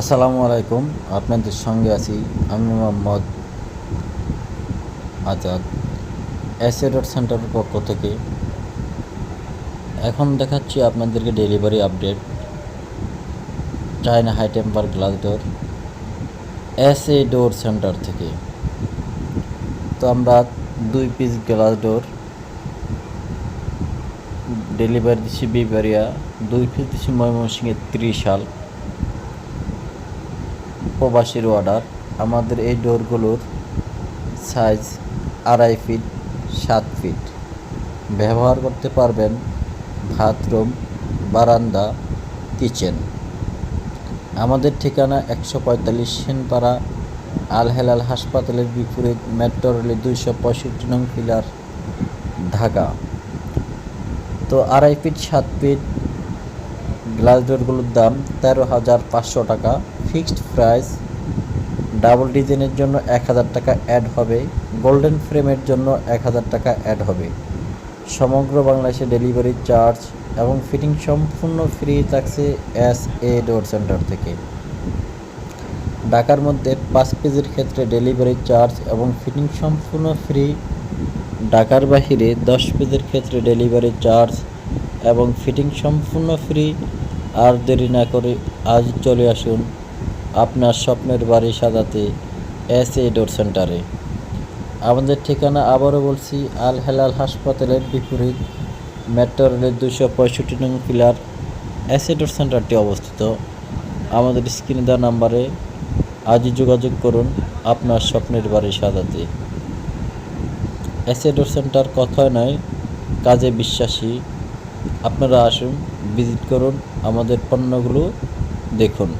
আসসালামু আলাইকুম, আপনাদের সঙ্গে আছি আমি মোহাম্মদ আজাদ অ্যাসেডট সেন্টারের পক্ষ থেকে। এখন দেখাচ্ছি আপনাদেরকে delivery update. China high temper glass door S A door centre থেকে। তো আমরা দুই পিস গ্লাস ডোর ডেলিভারি দিচ্ছি বিবারিয়া, দুই পিস দিচ্ছি ময়মনসিংহের ত্রিশাল। প্রবাসীর অর্ডার আমাদের এই ডোরগুলোর সাইজ আড়াই ফিট সাত ফিট ব্যবহার করতে পারবেন বাথরুম বারান্দা কিচেন আমাদের ঠিকানা একশো পঁয়তাল্লিশ সেনপাড়া আল হেলাল হাসপাতালের বিপরীত মেট্রো রেলের দুইশো পঁয়ষট্টি নং পিলার ঢাকা। তো আড়াই ফিট সাত ফিট গ্লাস ডোরগুলোর দাম তেরো হাজার পাঁচশো টাকা। ফিক্সড প্রাইস ডাবল ডিজাইনের জন্য এক হাজার টাকা অ্যাড হবে, গোল্ডেন ফ্রেমের জন্য এক হাজার টাকা অ্যাড হবে। সমগ্র বাংলাদেশে ডেলিভারি চার্জ এবং ফিটিং সম্পূর্ণ ফ্রি থাকছে এস এ ডোর সেন্টার থেকে। ঢাকার মধ্যে পাঁচ পেজের ক্ষেত্রে ডেলিভারি চার্জ এবং ফিটিং সম্পূর্ণ ফ্রি। ঢাকার বাহিরে দশ পেজের ক্ষেত্রে ডেলিভারি চার্জ এবং ফিটিং সম্পূর্ণ ফ্রি। আর দেরি না করে আজ চলে আসুন আপনার স্বপ্নের বাড়ি সাজাতে এস এ ডোর সেন্টারে। আমাদের ঠিকানা আবারও বলছি, আল হেলাল হাসপাতালের বিপরীত, মেট্রো রেলের দুশো পঁয়ষট্টি নং পিলার এস এ ডোর সেন্টারটি অবস্থিত। আমাদের স্ক্রিনে দেওয়া নাম্বারে আজই যোগাযোগ করুন আপনার স্বপ্নের বাড়ি সাজাতে। অ্যাসেডোর সেন্টার কথায় নয়, কাজে বিশ্বাসী। আপনারা আসুন, ভিজিট করুন, আমাদের পণ্যগুলো দেখুন।